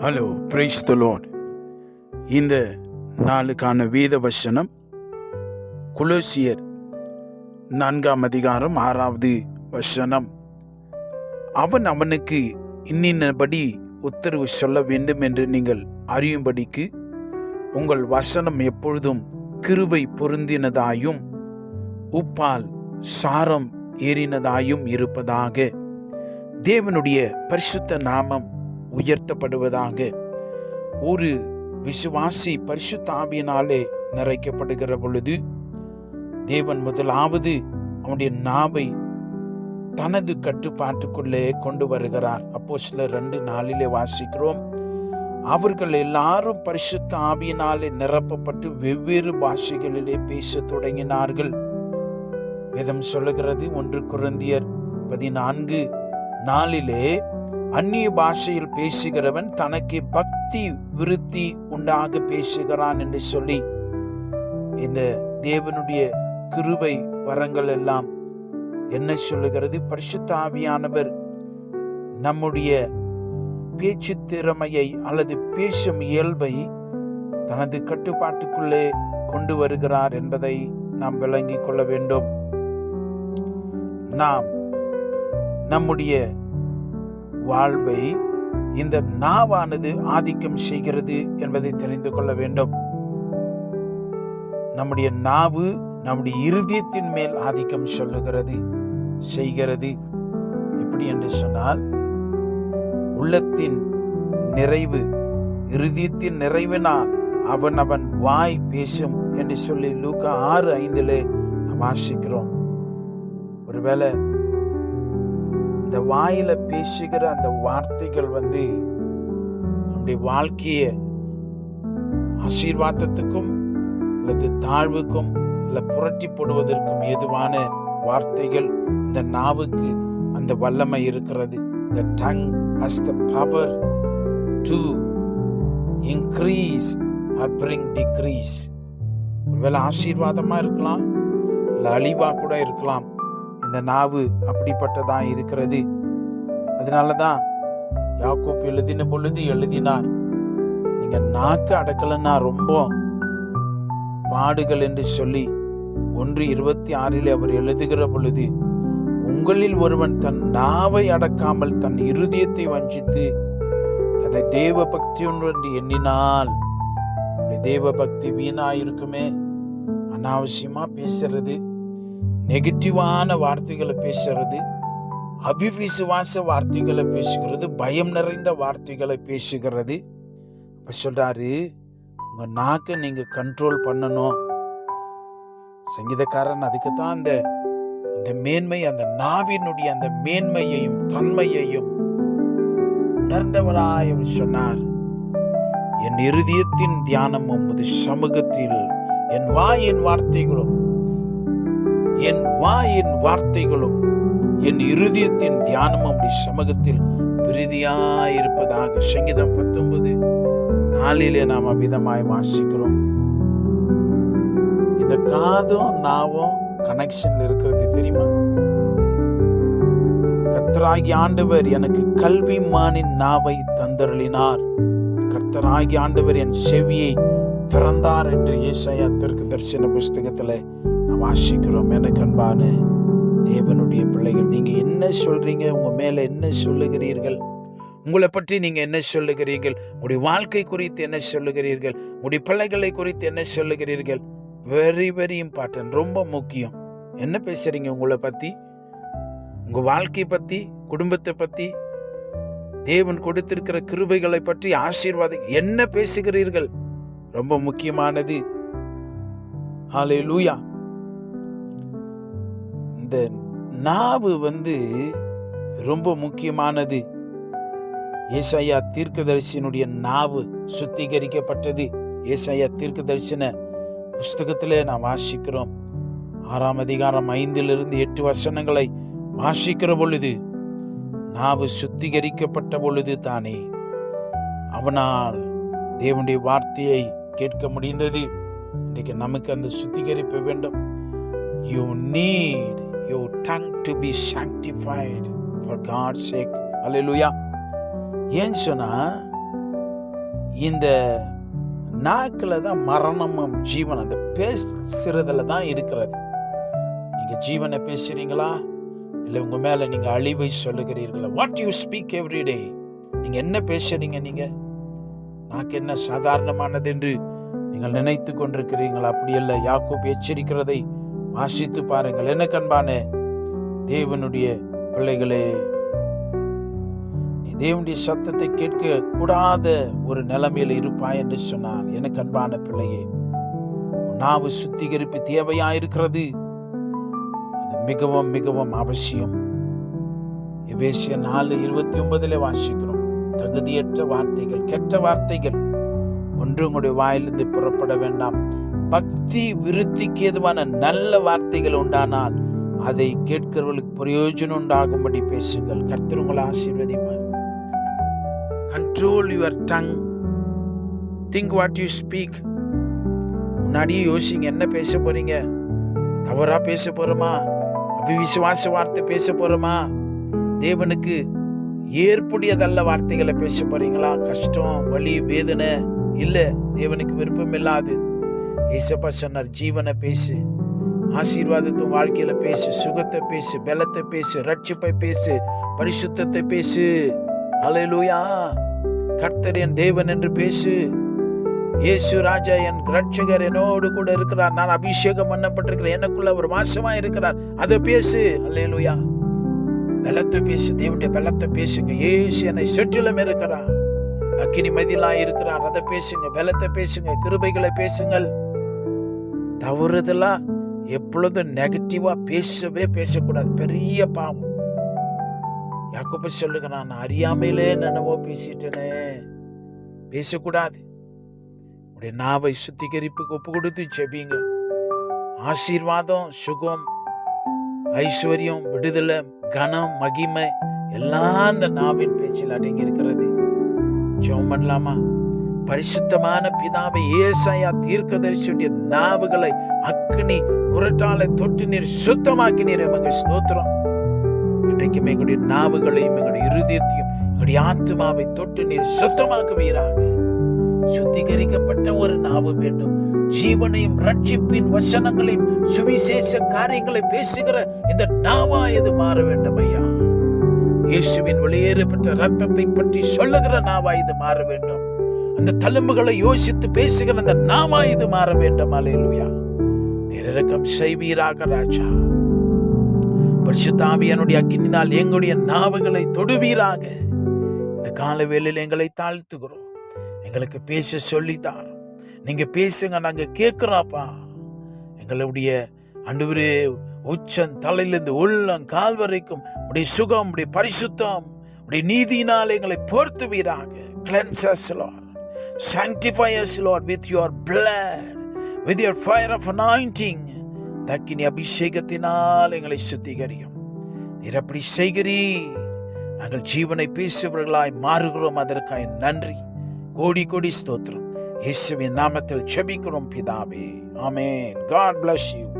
Hello praise the load இந்த நாளுக்கான வேத வசனம் குலோசியர் நான்காம் அதிகாரம் ஆறாவது வசனம். அவன் அவனுக்கு இன்னின்னபடி உத்தரவு சொல்ல வேண்டும் என்று நீங்கள் அறியும்படிக்கு உங்கள் வசனம் எப்பொழுதும் கிருபை பொருந்தினதாயும் உப்பால் சாரம் ஏறினதாயும் இருப்பதாக தேவனுடைய பரிசுத்த நாமம் உயர்த்தப்படுவதாக. ஒரு விசுவாசி பரிசுத்த ஆவியினாலே நிறைக்கப்படுகிற பொழுது தேவன் முதலாவது அவனுடைய நாவை தனது கட்டுப்பாட்டுக்குள்ளே கொண்டு வருகிறார். அப்போ சில ரெண்டு நாளிலே வாசிக்கிறோம். அவர்கள் எல்லாரும் பரிசுத்த ஆவியினாலே நிரப்பப்பட்டு வெவ்வேறு பாஷைகளிலே பேசத் தொடங்கினார்கள். வேதம் சொல்லுகிறது ஒன்று குழந்தையர் பதினான்கு நாளிலே அந்நிய பாஷையில் பேசுகிறவன் தனக்கு பக்தி விருத்தி உண்டாக பேசுகிறான் என்று சொல்லி இந்த தேவனுடைய கிருபை வரங்கள் எல்லாம் என்ன சொல்லுகிறது? பரிசுத்தாவியானவர் நம்முடைய பேச்சு திறமையை அல்லது பேசும் இயல்பை தனது கட்டுப்பாட்டுக்குள்ளே கொண்டு வருகிறார் என்பதை நாம் விளங்கிக் கொள்ள வேண்டும். நாம் நம்முடைய வாழ்வை இந்த நாவானது ஆதிக்கம் செய்கிறது என்பதை தெரிந்து கொள்ள வேண்டும். நம்முடைய நாவு நம்முடைய இருதயத்தின் மேல் ஆதிக்கம் சொல்லுகிறது செய்கிறது. எப்படி என்று சொன்னால் உள்ளத்தின் நிறைவு இருதயத்தின் நிறைவினால் அவன் அவன் வாய் பேசும் என்று சொல்லி லூக்கா ஆறு ஐந்திலே நாம் வாசிக்கிறோம். ஒருவேளை இந்த வாயில பேசுகிற அந்த வார்த்தைகள் வந்து நம்முடைய வாழ்க்கைய ஆசீர்வாதத்துக்கும் அல்லது தாழ்வுக்கும் இல்லை புரட்டி போடுவதற்கும் ஏதுவான வார்த்தைகள் இந்த நாவுக்கு அந்த வல்லமை இருக்கிறது. The tongue has the power to increase அப்ரிங் decrease ஒருவேளை ஆசீர்வாதமாக இருக்கலாம் இல்லை அழிவாக கூட இருக்கலாம். இந்த நாவு அப்படிப்பட்டதான் இருக்கிறது. அதனால தான் யாக்கோப் எழுதின பொழுது எழுதினார் நீங்கள் நாக்கு அடக்கலைன்னா ரொம்ப பாடுகள் என்று சொல்லி ஒன்று இருபத்தி ஆறில் அவர் எழுதுகிற பொழுது உங்களில் ஒருவன் தன் நாவை அடக்காமல் தன் இருதயத்தை வஞ்சித்து தன்னை தேவ பக்தி ஒன்று எண்ணினால் தேவ பக்தி வீணாயிருக்குமே. இருக்குமே பேசுறது. நெகட்டிவான வார்த்தைகளை பேசுறது அவிவிசுவாச வார்த்தைகளை பேசுகிறது பயம் நிறைந்த வார்த்தைகளை பேசுகிறது. இப்போ சொல்கிறாரு உங்கள் நாக்கை நீங்கள் கண்ட்ரோல் பண்ணணும். சங்கீதக்காரன் அதுக்கு தான் அந்த அந்த மேன்மை அந்த நாவினுடைய அந்த மேன்மையையும் தன்மையையும் உணர்ந்தவராய் சொன்னார். என் இருதயத்தின் தியானம் உமது சமூகத்தில் என் வாயின் வார்த்தைகளும் என் வாயின் வார்த்தைகளும் என் இருதயத்தின் தியானமும் அப்படி சமூகத்தில் பிரீதியாயிருப்பதாக சங்கீதம் பத்தொன்பது நாளிலே நாம் அவ்விதமாய் வாசிக்கிறோம். இந்த காதும் நாவும் கனெக்ஷன்ல இருக்கிறது தெரியுமா? கர்த்தராகி ஆண்டவர் எனக்கு கல்வி மானின் நாவை தந்தருளினார். கர்த்தராகி ஆண்டவர் என் செவியை திறந்தார் என்று ஏசாயா தெற்கு தரிசன புஸ்தகத்தில் வாசிக்கிறோம். எனக்கு அன்பான தேவனுடைய பிள்ளைகள் நீங்கள் என்ன சொல்கிறீங்க உங்கள் மேலே என்ன சொல்லுகிறீர்கள்? உங்களை பற்றி நீங்கள் என்ன சொல்லுகிறீர்கள்? உங்களுடைய வாழ்க்கை குறித்து என்ன சொல்லுகிறீர்கள்? உங்களுடைய பிள்ளைகளை குறித்து என்ன சொல்லுகிறீர்கள்? வெரி வெரி இம்பார்ட்டன்ட் ரொம்ப முக்கியம். என்ன பேசுகிறீங்க உங்களை பற்றி உங்கள் வாழ்க்கை பற்றி குடும்பத்தை பற்றி தேவன் கொடுத்திருக்கிற கிருபைகளை பற்றி ஆசீர்வாதம் என்ன பேசுகிறீர்கள்? ரொம்ப முக்கியமானது. ஹாலே லூயா இந்த நாவு வந்து ரொம்ப முக்கியமானது. ஏசாயா தீர்க்கதரிசினுடைய நாவு சுத்திகரிக்கப்பட்டது. ஏசாயா தீர்க்கதரிசன புஸ்தகத்திலே நாம் வாசிக்கிறோம். ஆறாம் அதிகாரம் ஐந்திலிருந்து எட்டு வசனங்களை வாசிக்கிற பொழுது நாவு சுத்திகரிக்கப்பட்ட பொழுது தானே. அவனால் தேவனுடைய வார்த்தையை கேட்க முடிந்தது. இன்றைக்கு நமக்கு அந்த சுத்திகரிப்பு வேண்டும். You need your tongue to be sanctified for God sake அல்லேலூயா ஏன் சொன்னால் இந்த நாக்கில் தான் மரணமும் ஜீவன் அந்த பேசுறதுல தான் இருக்கிறது. நீங்கள் ஜீவனை பேசுகிறீங்களா இல்லை உங்கள் மேலே நீங்கள் அழிவை சொல்லுகிறீர்களா? What you speak every day நீங்கள் என்ன பேசுறீங்க நீங்கள் நாக்கு என்ன சாதாரணமானது என்று நீங்கள் நினைத்து கொண்டிருக்கிறீங்களா? அப்படியெல்லாம் யாக்கோப் எச்சரிக்கிறதை வாசித்து பாருங்கள். என்ன கண்பான? தேவனுடைய பிள்ளைகளே நீ தேவனுடைய சத்தத்தை கேட்க கூடாத ஒரு நிலைமையில் இருப்பாய் என்று சொன்னான். எனக்கு அன்பான பிள்ளையே உன் நாவு சுத்திகரிப்பு தேவையாயிருக்கிறது. அது மிகவும் மிகவும் அவசியம். எபேசிய நாலு இருபத்தி ஒன்பதுல வாசிக்கிறோம். தகுதியற்ற வார்த்தைகள் கெட்ட வார்த்தைகள் ஒன்று உங்களுடைய வாயிலிருந்து புறப்பட வேண்டாம். பக்தி விருத்திக்கு எதுவான நல்ல வார்த்தைகள் உண்டானால் அதை கேட்கிறவர்களுக்கு பிரயோஜனம் உண்டாகும்படி பேசுங்கள். கர்த்தர் உங்களை ஆசீர்வதிப்பார். Control your tongue think what you speak முன்னாடியே யோசிங்க என்ன பேச போறீங்க? தவறாக பேச போகிறோமா அவிவிசுவாச வார்த்தை பேச போகிறோமா தேவனுக்கு ஏற்புடையதல்ல வார்த்தைகளை பேச போறீங்களா? கஷ்டம் வலி வேதனை இல்லை தேவனுக்கு விருப்பம் இல்லாது ஏசப்பா சொன்னார் ஜீவனை பேசு ஆசீர்வாதத்தும் வாழ்க்கையில பேசு சுகத்தை பேசு பலத்தை பேசு ரட்சிப்பை பேசு பரிசுத்தத்தை பேசு. அலையலூயா கர்த்தர் என் தேவன் என்று பேசு. இயேசு ராஜா என் ரட்சகர் என்னோடு கூட இருக்கிறார். நான் அபிஷேகம் பண்ணப்பட்டிருக்கிறேன் எனக்குள்ள ஒரு மாசமா இருக்கிறார். அதை பேசு. அல்லேலூயா பலத்தை பேசு. தேவனுடைய பலத்தை பேசுங்க. இயேசு என்னை சுற்றிலும் இருக்கிறார். அக்கினி மதிலா இருக்கிறார். அதை பேசுங்க. பலத்தை பேசுங்க. கிருபைகளை பேசுங்கள். தவறுதலாக எப்பொழுதும் நெகட்டிவாக பேசவே பேசக்கூடாது. பெரிய பாவம். யாக்கப்ப சொல்லுங்க நான் அறியாமையிலே நினைவோ பேசிட்டேனே. பேசக்கூடாது. உடைய நாவை சுத்திகரிப்புக்கு ஒப்பு கொடுத்து செபிங்க ஆசீர்வாதம் சுகம் ஐஸ்வர்யம் விடுதலை கனம் மகிமை எல்லாம் அந்த நாவின் பேச்சில் அடங்கி இருக்கிறது ஜெபம் பண்ணலாமா? பரிசுத்தமான பிதாவை ஏசாயா தீர்க்கதரிசியுடைய நாவுகளை அக்னி குரட்டாலை தொட்டு நீர் சுத்தமாக்கி நீர் எமக்கு ஸ்தோத்திரம். இன்றைக்கும் எங்களுடைய நாவுகளையும் எங்களுடைய இருதயத்தையும் எங்களுடைய ஆத்மாவை தொட்டு நீர் சுத்தமாக்குவீராக. சுத்திகரிக்கப்பட்ட ஒரு நாவு வேண்டும். ஜீவனையும் ரட்சிப்பின் வசனங்களையும் சுவிசேஷ காரியங்களை பேசுகிற இந்த நாவா இது மாற வேண்டும் ஐயா இயேசுவின் வெளியேறப்பட்ட ரத்தத்தை பற்றி சொல்லுகிற நாவா இது மாற வேண்டும். அந்த தழும்புகளை யோசித்து பேசுகிற அந்த நாமா இது மாற வேண்டும். அலையலுயா நிரக்கம் செய்வீராக ராஜா. பரிசுத்தாவியனுடைய அக்கினால் எங்களுடைய நாவுகளை தொடுவீராக. இந்த கால வேளையில் எங்களை தாழ்த்துகிறோம். எங்களுக்கு பேச சொல்லித்தான் நீங்க பேசுங்க நாங்க கேட்கிறோம்ப்பா. எங்களுடைய அண்டுவரே உச்சம் தலையிலிருந்து உள்ளம் கால் வரைக்கும் உடைய சுகம் உடைய பரிசுத்தம் உடைய நீதியினால் எங்களை போர்த்துவீராக. கிளென்சஸ்லாம் sanctify us Lord with your blood with your fire of anointing. தக்கினி அபிஷேகத்தினால் எங்களை சுத்திகரியும். நீர் அப்படி செய்கிறீர். நாங்கள் ஜீவனை பேசுபவர்களாய் மாறுகிறோம். அதற்காக நன்றி. கோடி கோடி ஸ்தோத்திரம். இயேசுவின் நாமத்தில் செபிக்கிறோம் பிதாவே. ஆமேன். God bless you